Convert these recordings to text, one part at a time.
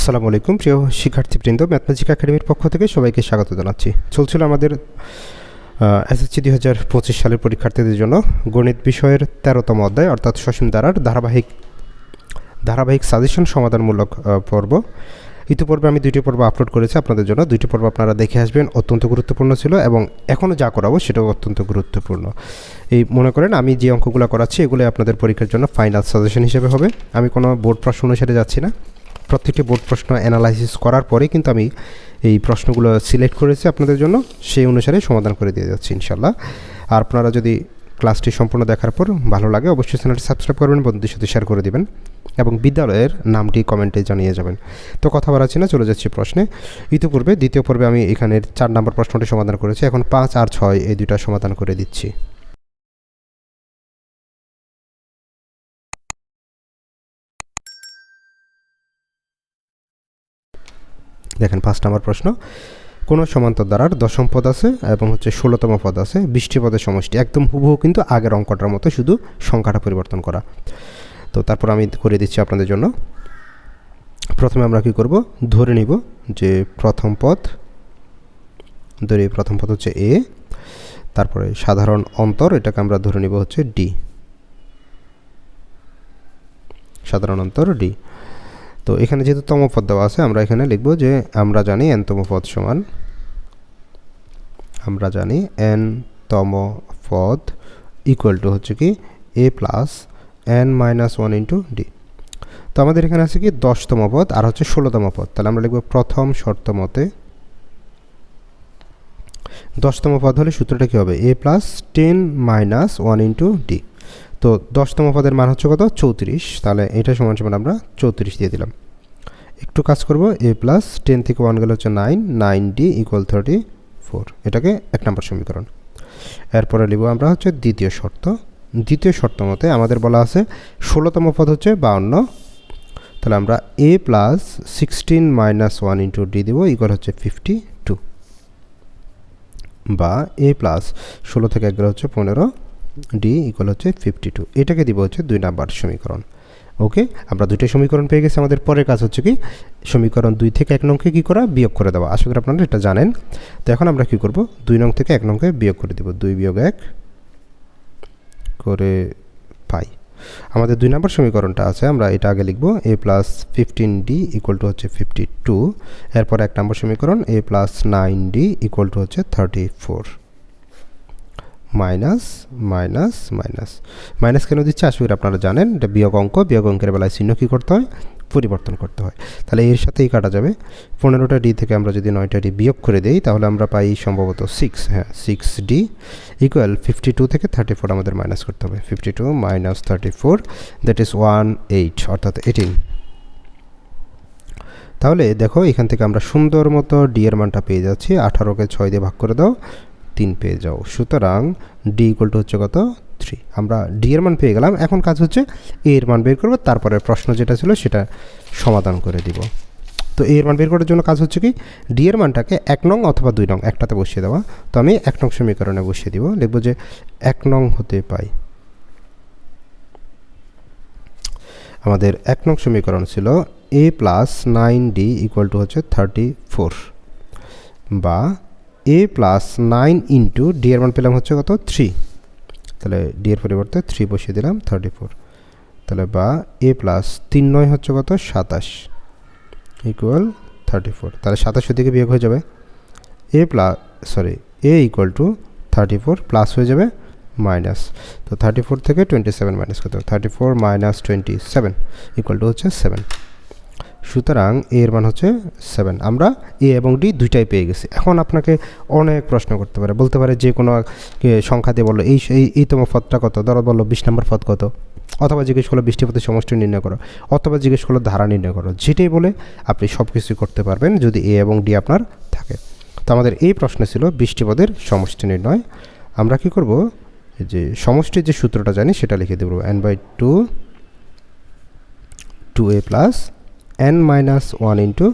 আসসালামু আলাইকুম, প্রিয় শিক্ষার্থীবৃন্দ ম্যাথমেটিক একাডেমির পক্ষ থেকে সবাইকে স্বাগত জানাচ্ছি। চলছিল আমাদের এসএসসি দুই হাজার পঁচিশ সালের পরীক্ষার্থীদের জন্য গণিত বিষয়ের তেরোতম অধ্যায়, অর্থাৎ সসীম দ্বারার ধারাবাহিক ধারাবাহিক সাজেশন সমাধানমূলক পর্ব। ইতিপূর্বে আমি দুইটি পর্ব আপলোড করেছি, আপনাদের জন্য দুইটি পর্ব আপনারা দেখে আসবেন, অত্যন্ত গুরুত্বপূর্ণ ছিল এবং এখনও যা করাবো সেটাও অত্যন্ত গুরুত্বপূর্ণ। এই মনে করেন, আমি যে অঙ্কগুলো করাচ্ছি এগুলো আপনাদের পরীক্ষার জন্য ফাইনাল সাজেশন হিসেবে হবে। আমি কোনো বোর্ড প্রশ্ন অনুসারে যাচ্ছি না। প্রত্যেকটি বোর্ড প্রশ্ন অ্যানালাইসিস করার পরে কিন্তু আমি এই প্রশ্নগুলো সিলেক্ট করেছি আপনাদের জন্য। সেই অনুসারে সমাধান করে দিয়ে যাচ্ছি ইনশাল্লাহ আর আপনারা যদি ক্লাসটি সম্পূর্ণ দেখার পর ভালো লাগে, অবশ্যই চ্যানেলটি সাবস্ক্রাইব করবেন, বন্ধুদের সাথে শেয়ার করে দেবেন এবং বিদ্যালয়ের নামটি কমেন্টে জানিয়ে যাবেন। তো কথা বাড়াচ্ছি না, চলে যাচ্ছি প্রশ্নে। ইতিপূর্বে, দ্বিতীয় পর্বে আমি এখানের চার নম্বর প্রশ্নটি সমাধান করেছি। এখন পাঁচ আর ছয়, এই দুইটা সমাধান করে দিচ্ছি। দেখেন পাঁচ নম্বর প্রশ্ন। কোনো সমান্তর দ্বারার দশম পদ আছে এবং হচ্ছে ষোলোতম পদ আছে, বৃষ্টি পদের সমষ্টি। একদম হুবহু কিন্তু আগের অঙ্কটার মতো শুধু সংখ্যাটা পরিবর্তন করা। তো তারপর আমি করে দিচ্ছি আপনাদের জন্য। প্রথমে আমরা কি করব? ধরে নিব যে প্রথম পদ, ধরে প্রথম পদ হচ্ছে এ তারপরে সাধারণ অন্তর, এটাকে আমরা ধরে নিব হচ্ছে ডি সাধারণ অন্তর ডি তো এখানে যেহেতু তম পদ দেওয়া আছে, আমরা এখানে লিখব যে আমরা জানি এন তম পদ সমান, আমরা জানি এন তম পদ ইকুয়াল টু হচ্ছে কি a plus n minus one into d তো আমাদের এখানে আছে কি দশতম পদ আর হচ্ছে ষোলোতম পদ তাহলে আমরা লিখব প্রথম শর্ত মতে দশতম পদ হলে সূত্রটা কী হবে? A plus ten minus one into d তো দশতম পদের মান হচ্ছে কত? চৌত্রিশ। তাহলে এটা সমান সমান আমরা চৌত্রিশ দিয়ে দিলাম। একটু কাজ করব, এ প্লাস টেন থেকে ওয়ান গেলে হচ্ছে nine nine d equal thirty four এটাকে এক নম্বর সমীকরণ। এরপরে লিখব আমরা হচ্ছে দ্বিতীয় শর্ত। দ্বিতীয় শর্ত মতে আমাদের বলা আছে ষোলোতম পদ হচ্ছে বাউন্ন। তাহলে আমরা a plus sixteen minus one into d দেবো ইকুয়াল হচ্ছে ফিফটি টু বা এ প্লাস ষোলো থেকে এক গেলে হচ্ছে পনেরো। ডি ইকুয়াল হচ্ছে ফিফটি টু এটাকে দিব হচ্ছে দুই নাম্বার সমীকরণ। ওকে আমরা দুইটা সমীকরণ পেয়ে গেছি। আমাদের পরের কাজ হচ্ছে কি? সমীকরণ দুই থেকে এক নংকে কী করা? বিয়োগ করে দেওয়া। আশা করি আপনারা এটা জানেন। তো এখন আমরা কী করব? দুই নং থেকে এক নংকে বিয়োগ করে দেব। দুই বিয়োগ এক করে পাই। আমাদের দুই নম্বর সমীকরণটা আছে। আমরা এটা আগে লিখব। A plus fifteen d equal to হচ্ছে ফিফটি টু এরপর এক নম্বর সমীকরণ a plus nine d equal to হচ্ছে thirty four minus minus minus. Minus কেন দিচ্ছে? আশা করি আপনারা জানেন এটা বিয়োগ অঙ্ক, বিয়োগ অঙ্কের বেলায় চিহ্ন কী করতে হয়? পরিবর্তন করতে হয়। তাহলে এর সাথেই কাটা যাবে। পনেরোটা ডি থেকে আমরা যদি নয়টা ডি বিয়োগ করে দিই, তাহলে আমরা পাই সম্ভবত সিক্স হ্যাঁ six d equal fifty two থেকে থার্টি ফোর আমাদের মাইনাস করতে হবে। Fifty two minus thirty four that is one eight অর্থাৎ এইটিন তাহলে দেখো, এখান থেকে আমরা সুন্দর মতো ডি এর মানটা পেয়ে যাচ্ছি। আঠারোকে ছয় দিয়ে ভাগ করে দাও। তিন পেয়ে যাও। সুতরাং ডি ইকুয়াল টু হচ্ছে কত? থ্রি আমরা ডি এর মান পেয়ে গেলাম। এখন কাজ হচ্ছে এ এর মান বের করব। তারপরে প্রশ্ন যেটা ছিল সেটা সমাধান করে দিব। তো এর মান বের করার জন্য কাজ হচ্ছে কি? ডি এর মানটাকে এক নং অথবা দুই নং, একটাতে বসিয়ে দেওয়া। তো আমি এক নং সমীকরণে বসিয়ে দিব। লিখব যে এক নং হতে পাই। আমাদের এক নং সমীকরণ ছিল a plus nine d equal to হচ্ছে থার্টি ফোর বা a plus nine into d মান পেলাম হচ্ছে কত? থ্রি তাহলে ডি এর পরিবর্তে থ্রি বসিয়ে দিলাম থার্টি ফোর তাহলে বা এ প্লাস তিন নয় হচ্ছে কত? সাতাশ. ইকুয়াল থার্টি ফোর তাহলে সাতাশ দিকে বিয়োগ হয়ে যাবে। A plus sorry a equal to thirty four plus হয়ে যাবে মাইনাস তো থার্টি ফোর থেকে টোয়েন্টি সেভেন মাইনাস হবে thirty four minus twenty seven equal to হচ্ছে সেভেন সুতরাং এ এর মান হচ্ছে সেভেন আমরা এ এবং ডি দুইটাই পেয়ে গেছি। এখন আপনাকে অনেক প্রশ্ন করতে পারে। বলতে পারে যে কোনো সংখ্যা দিয়ে বলল, এই এই তোমার পদটা কত? ধরো বলল, বিশ নম্বর পদ কত? অথবা জিজ্ঞেস করল বৃষ্টি পথের সমষ্টি নির্ণয় করো। অথবা জিজ্ঞেস করল, ধারা নির্ণয় করো। যেটাই বলে আপনি সব কিছুই করতে পারবেন যদি এ এবং ডি আপনার থাকে। তো আমাদের এই প্রশ্ন ছিল বৃষ্টিপদের সমষ্টি নির্ণয়। আমরা কি করব? যে সমষ্টির যে সূত্রটা জানি সেটা লিখে দেবো। N by two two a plus n minus one into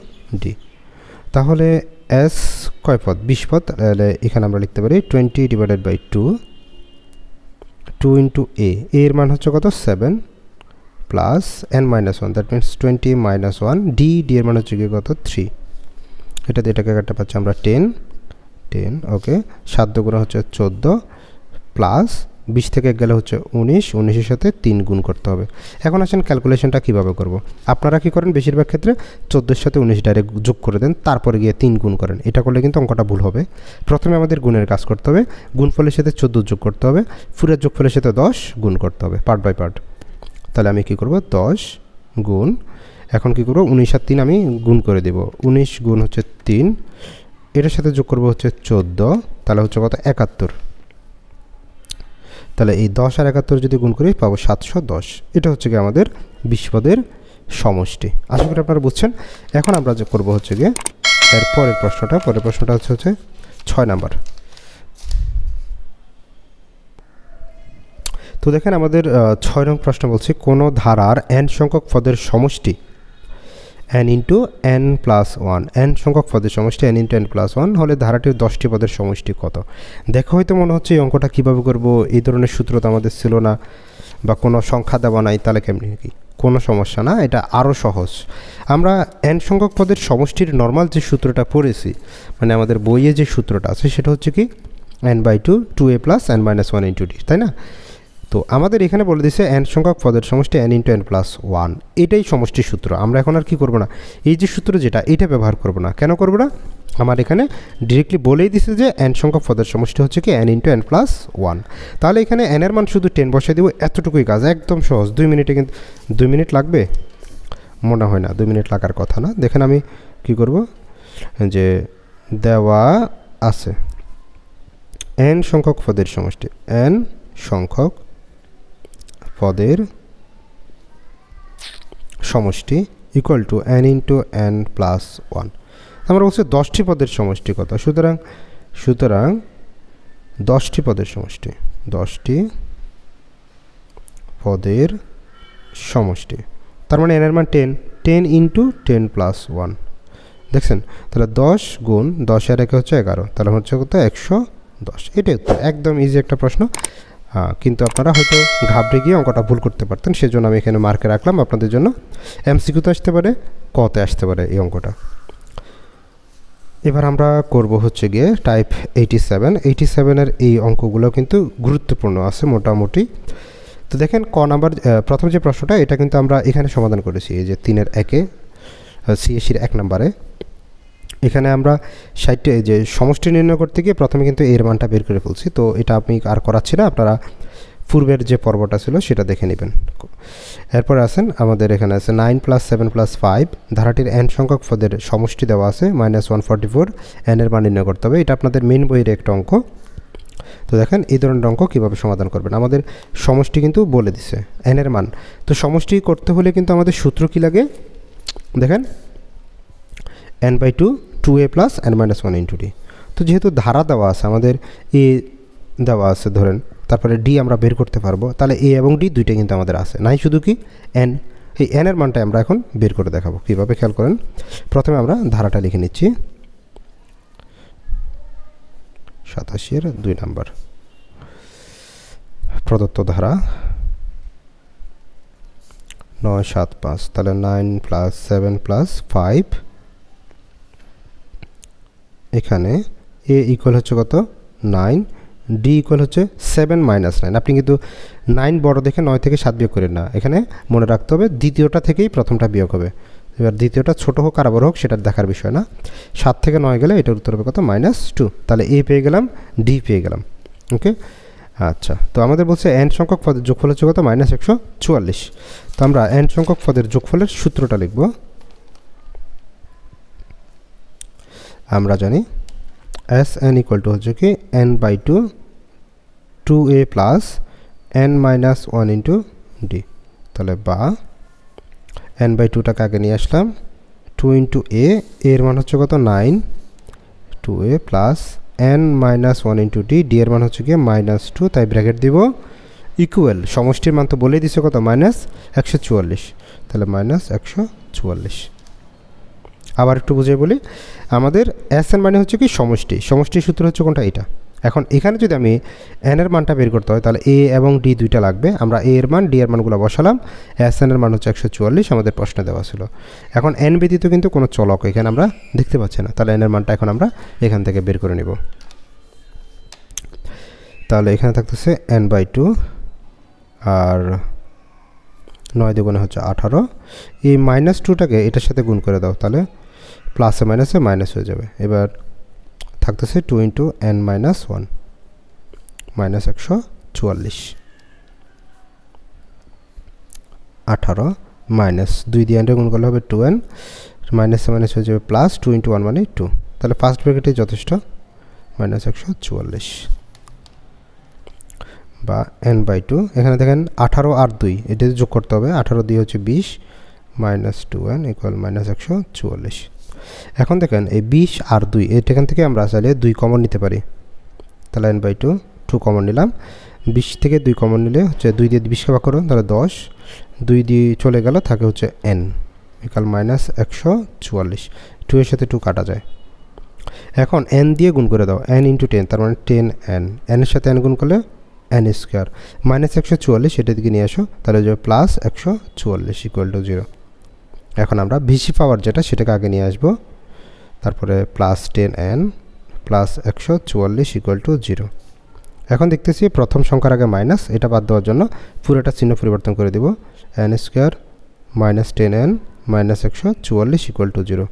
d তাহলে এস কয় পদ? বিশ পদ, তাহলে এখানে আমরা লিখতে পারি twenty divided by two two into a এর মান হচ্ছে কত? Seven plus n minus one that means twenty minus one d d এর মানে হচ্ছে কি কত? থ্রি এটাতে এটাকে কাটতে পাচ্ছি আমরা টেন টেন ওকে সাত দুগুণে হচ্ছে চোদ্দ প্লাস বিশ থেকে গেলে হচ্ছে উনিশ, উনিশের সাথে তিন গুণ করতে হবে। এখন আসেন ক্যালকুলেশনটা কীভাবে করব? আপনারা কি করেন? বেশিরভাগ ক্ষেত্রে চোদ্দোর সাথে উনিশ ডাইরেক্ট যোগ করে দেন, তারপরে গিয়ে তিন গুণ করেন। এটা করলে কিন্তু অঙ্কটা ভুল হবে। প্রথমে আমাদের গুণের কাজ করতে হবে। গুণফলের সাথে চোদ্দ যোগ করতে হবে। ফুরের যোগফলের সাথে দশ গুণ করতে হবে পার্ট বাই পার্ট তাহলে আমি কি করব? দশ গুণ, এখন কি করব? উনিশ আর তিন আমি গুণ করে দেব। উনিশ গুণ হচ্ছে তিন, এটার সাথে যোগ করব হচ্ছে চোদ্দ, তাহলে হচ্ছে কত? একাত্তর। তাহলে এই দশ আর একাত্তর যদি গুণ করি, পাবো সাতশো দশ। এটা হচ্ছে গিয়ে আমাদের বিশ্বপদের সমষ্টি। আশা করি আপনারা বুঝছেন। এখন আমরা যে করব হচ্ছে গিয়ে এর পরের প্রশ্নটা। পরের প্রশ্নটা হচ্ছে হচ্ছে ছয় নাম্বার। তো দেখেন আমাদের ছয় নং প্রশ্ন বলছে, কোনো ধারার এন সংখ্যক পদের সমষ্টি n into n plus one n সংখ্যক পদের সমষ্টি n into n plus one হলে ধারাটির দশটি পদের সমষ্টি কত? দেখো হয়তো মনে হচ্ছে এই অঙ্কটা কীভাবে করব, এই ধরনের সূত্র তো আমাদের ছিল না, বা কোনো সংখ্যা দেওয়া নাই, তাহলে কেমনি কি? কোনো সমস্যা না, এটা আরও সহজ। আমরা এন সংখ্যক পদের সমষ্টির নর্মাল যে সূত্রটা পড়েছি মানে আমাদের বইয়ে যে সূত্রটা আছে, সেটা হচ্ছে কি n by two two a plus n minus one into d তাই না? তো আমাদের এখানে বলে দিছে এন সংখ্যক পদের সমষ্টি n into n plus one এটাই সমষ্টি সূত্র। আমরা এখন আর কি করব না? এই যে সূত্র যেটা, এটা ব্যবহার করব না। কেন করব না? আমার এখানে ডিরেক্টলি বলেই দিছে যে এন সংখ্যক পদের সমষ্টি হচ্ছে কি n into n plus one তাহলে এখানে এনের মান শুধু টেন বসাই দেবো, এতটুকুই কাজ। একদম সহজ। দুই মিনিটে কিন্তু, দুই মিনিট লাগবে? মনে হয় না, দুই মিনিট লাগার কথা না। দেখেন আমি কি করব? যে দেওয়া আছে। এন সংখ্যক পদের সমষ্টি এন সংখ্যক পদের সমষ্টি equal to n into n plus one আমরা বলছি দশটি পদের সমষ্টি কত? সুতরাং সুতরাং দশটি পদের সমষ্টি। দশটি পদের সমষ্টি। তার মানে এনের মান ten ten into ten plus one দেখছেন? তাহলে দশ গুণ দশ আর একে হচ্ছে এগারো। তাহলে হচ্ছে কত? একশো দশ। এটাই উত্তর। একদম ইজি একটা প্রশ্ন। কিন্তু আপনারা হয়তো ঘাবড়ে গিয়ে অঙ্কটা ভুল করতে পারতেন, সেজন্য আমি এখানে মার্কে রাখলাম। আপনাদের জন্য এমসিকিউতে আসতে পারে কতে আসতে পারে এই অঙ্কটা। এবার আমরা করব হচ্ছে গিয়ে টাইপ এইটি সেভেন এইটি সেভেনের এই অঙ্কগুলো কিন্তু গুরুত্বপূর্ণ আছে মোটামুটি। তো দেখেন, ক নাম্বার প্রথম যে প্রশ্নটা, এটা কিন্তু আমরা এখানে সমাধান করেছি, এই যে তিনের একে সিএসির এক নাম্বারে। এখানে আমরা ষাটটি যে সমষ্টি নির্ণয় করতে গিয়ে প্রথমে কিন্তু এর মানটা বের করে ফেলছি। তো এটা আমি আর করাচ্ছি না, আপনারা পূর্বের যে পর্বটা ছিল সেটা দেখে নেবেন। এরপর আছেন, আমাদের এখানে আছে nine plus seven plus five ধারাটির n সংখ্যক পদের সমষ্টি দেওয়া আছে মাইনাস ওয়ান ফর্টি ফোর এনের মান নির্ণয় করতে হবে। এটা আপনাদের মেন বইয়ের একটা অঙ্ক। তো দেখেন, এই ধরনের অঙ্ক কীভাবে সমাধান করবেন? আমাদের সমষ্টি কিন্তু বলে দিছে এনের মান। তো সমষ্টি করতে হলে কিন্তু আমাদের সূত্র কী লাগে? দেখেন n by two two a plus n minus one into d তো যেহেতু ধারা দেওয়া আছে, আমাদের এ দেওয়া আছে ধরেন, তারপরে ডি আমরা বের করতে পারব, তাহলে এ এবং ডি দুইটা কিন্তু আমাদের আছে। নাই শুধু কি? এন এই এনের মানটা আমরা এখন বের করে দেখাবো। কীভাবে খেয়াল করেন? প্রথমে আমরা ধারাটা লিখে নিচ্ছি। সাতাশির দুই নাম্বার। প্রদত্ত ধারা নয় সাত পাঁচ, তাহলে nine plus seven plus five এখানে এ ইকুয়াল হচ্ছে কত? নাইন ডি ইকুয়াল হচ্ছে সেভেন মাইনাস নাইন আপনি কিন্তু নাইন বড় দেখে নয় থেকে সাত বিয়োগ করেন না। এখানে মনে রাখতে হবে দ্বিতীয়টা থেকেই প্রথমটা বিয়োগ হবে। এবার দ্বিতীয়টা ছোটো হোক, আর বড় হোক, সেটা দেখার বিষয় না। সাত থেকে নয় গেলে এটার উত্তর হবে কত? মাইনাস টু তাহলে এ পেয়ে গেলাম ডি পেয়ে গেলাম। ওকে আচ্ছা তো আমাদের বলছে এন সংখ্যক পদের যোগফল হচ্ছে কত? মাইনাস একশো চুয়াল্লিশ। তো আমরা এন সংখ্যক পদের যোগফলের সূত্রটা লিখব। আমরা জানি এস এন ইকুয়াল টু হচ্ছে কি n by two two a plus n minus one into d তাহলে বা এন বাই টুটাকে আগে নিয়ে আসলাম টু ইন্টু এ এর মান হচ্ছে কত? Nine two a plus n minus one into d d এর মান হচ্ছে গিয়ে মাইনাস টু তাই ব্র্যাকেট দিব। ইকুয়াল সমষ্টির মান তো বলেই দিছে কত? মাইনাস একশো চুয়াল্লিশ। তাহলে মাইনাস একশো চুয়াল্লিশ। আবার একটু বুঝিয়ে বলি। আমাদের এস এন মানে হচ্ছে কি সমষ্টি। সমষ্টির সূত্র হচ্ছে কোনটা? এটা এখন এখানে যদি আমি এন এর মানটা বের করতে হয়, তাহলে এ এবং ডি দুইটা লাগবে। আমরা এ এর মান ডি এর মানগুলো বসালাম। এস এন এর মান হচ্ছে একশো চুয়াল্লিশ, আমাদের প্রশ্নে দেওয়া ছিল। এখন এন ব্যতীত কিন্তু কোনো চলক এখানে আমরা দেখতে পাচ্ছি না। তাহলে এন এর মানটা এখন আমরা এখান থেকে বের করে নিব। তাহলে এখানে থাকতেছে এন বাই টু, আর নয় দুগুণে হচ্ছে আঠারো। এই মাইনাস টুটাকে এটার সাথে গুণ করে দাও তাহলে প্লাসে মাইনাসে মাইনাস হয়ে যাবে। এবার থাকতেছে two into n minus one minus একশো চুয়াল্লিশ। আঠারো মাইনাস দুই দিয়ে এনটা গুণ করলে হবে টু এন মাইনাসে মাইনাস হয়ে যাবে প্লাস টু ইন্টু ওয়ান মানে টু তাহলে ফার্স্ট ব্র্যাকেটে যথেষ্ট মাইনাস একশো চুয়াল্লিশ। বা এন বাই টু এখানে দেখেন আঠারো আর দুই, এটা যোগ করতে হবে, আঠারো দিয়ে হচ্ছে বিশ minus two n equal minus একশো চুয়াল্লিশ। এখন দেখেন, এই বিশ আর দুই, এখান থেকে আমরা চাইলে দুই কমন নিতে পারি। তাহলে n by two two common নিলাম। বিশ থেকে দুই কমন নিলে হচ্ছে দুই দিয়ে বিশকে ভাগ করো তাহলে দশ। দুই দিয়ে চলে গেল, থাকে হচ্ছে এন ইকাল মাইনাস একশো চুয়াল্লিশ। টু এর সাথে টু কাটা যায়। এখন এন দিয়ে গুণ করে দাও এন ইন্টু টেন তার মানে টেন এন এনের সাথে এন গুণ করলে এন স্কোয়ার মাইনাস একশো চুয়াল্লিশ এটা দিকে নিয়ে আসো, তাহলে যাবে প্লাস একশো চুয়াল্লিশ ইকুয়াল টু জিরো এখন আমরা ভিসি পাওয়ার যেটা, সেটাকে আগে নিয়ে আসব। তারপরে প্লাস টেন এন প্লাস একশো চুয়াল্লিশ ইকুয়াল টু জিরো এখন দেখতেছি প্রথম সংখ্যার আগে মাইনাস এটা বাদ দেওয়ার জন্য পুরোটা চিহ্ন পরিবর্তন করে দিব। N square minus ten n minus একশো চুয়াল্লিশ equal to zero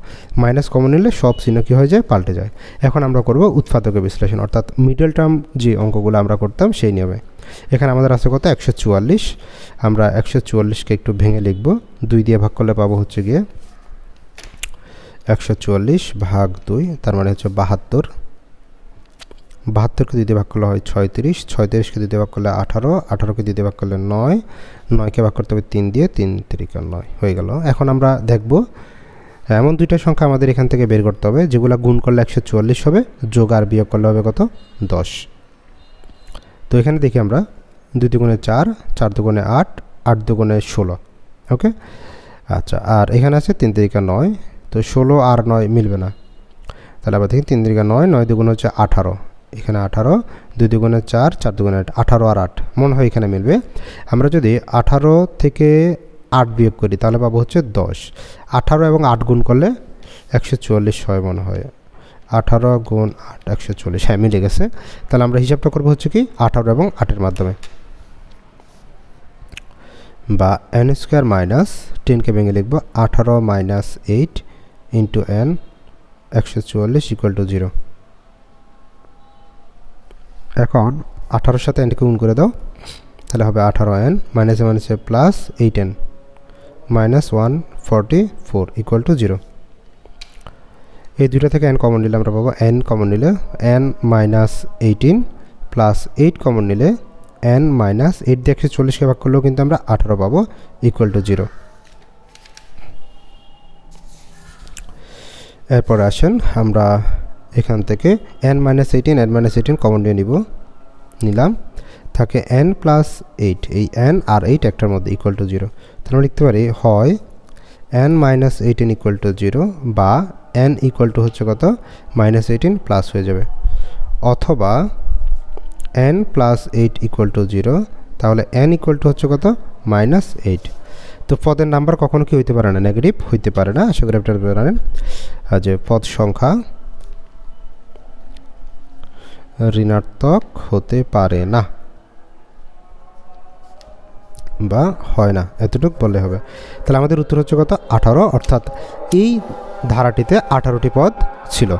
minus common নিলে সব চিহ্ন কী হয়ে যায়? পাল্টে যায়। এখন আমরা করব উৎপাদকের বিশ্লেষণ, অর্থাৎ মিডল টার্ম যে অঙ্কগুলো আমরা করতাম, সেই নিয়মে। এখানে আমাদের আছে কত? একশো চুয়াল্লিশ। আমরা একশো চুয়াল্লিশকে একটু ভেঙে লিখব। দুই দিয়ে ভাগ করলে পাবো হচ্ছে গিয়ে একশো চুয়াল্লিশ ভাগ দুই, তার মানে হচ্ছে বাহাত্তর। বাহাত্তরকে দিয়ে ভাগ করলে হয় ছয়ত্রিশ। ছয়ত্রিশকে দিয়ে ভাগ করলে আঠারো। আঠারোকে দিয়ে ভাগ করলে নয়। নয়কে ভাগ করতে হবে তিন দিয়ে, তিন তিরিকা নয়। হয়ে গেল। এখন আমরা দেখব, এমন দুইটা সংখ্যা আমাদের এখান থেকে বের করতে হবে, যেগুলো গুণ করলে একশো চুয়াল্লিশ হবে, যোগ আর বিয়োগ করলে হবে কত? দশ। তো এখানে দেখি আমরা দুই দুগুণে চার চার দুগুণে আট আট দুগুণে ষোলো, ওকে? আচ্ছা আর এখানে আছে তিন তিরিকা নয়, তো ষোলো আর নয় মিলবে না। তাহলে আবার দেখি তিন তিরিকা নয় নয় দুগুণ হচ্ছে আঠারো, এখানে আঠারো, দুই দুগুণে চার চার দুগুণে আট, আঠারো আর আট, মনে হয় এখানে মিলবে। আমরা যদি আঠারো থেকে আট বিয়োগ করি, তাহলে পাবো হচ্ছে দশ। আঠারো এবং আট গুণ করলে একশো চুয়াল্লিশ হয় মনে হয়। আঠারো গুণ আট, একশো চল্লিশ। হ্যাঁ মিলে গেছে। তাহলে আমরা হিসাবটা করব হচ্ছে কি, আঠারো এবং আটের মাধ্যমে। বা এন স্কোয়ার মাইনাস টেনকে ভেঙে লিখব, আঠারো মাইনাস এইট ইন্টু এন একশো চুয়াল্লিশ ইকুয়াল টু জিরো এখন আঠারোর সাথে এনকে গুণ করে দাও, তাহলে হবে আঠারো এন মাইনাসে মাইনাসে plus eight n minus one forty four equal to zero এই দুইটা থেকে এন কমন নিলে আমরা পাবো এন কমন নিলে n minus eighteen plus eight common নিলে এন মাইনাস এইট দিয়ে একশো চল্লিশকে ভাগ করলেও কিন্তু আমরা আঠারো পাবো ইকুয়াল টু জিরো এরপর আসেন আমরা এখান থেকে n minus eighteen n minus eighteen common নিয়ে নিব, নিলাম। থাকে এন প্লাস এইট এই এন আর এইট একটার মধ্যে ইকুয়াল টু জিরো তাহলে আমরা লিখতে পারি হয় n minus eighteen equal to zero বা এন ইকুয়াল টু হচ্ছে কত? মাইনাস এইটিন প্লাস হয়ে যাবে। অথবা n plus eight equal to zero তাহলে এন ইকুয়াল টু হচ্ছে কত? মাইনাস এইট তো পদের নাম্বার কখনো কি হইতে পারে না? নেগেটিভ হইতে পারে না। আশা করি আপনারা জানেন। যে পদ সংখ্যা ঋণাত্মক হতে পারে না বা হয় না। এতটুকু বললে হবে। তাহলে আমাদের উত্তর হচ্ছে কত? আঠারো। অর্থাৎ এই ধারাটিতে আঠারোটি পদ ছিল।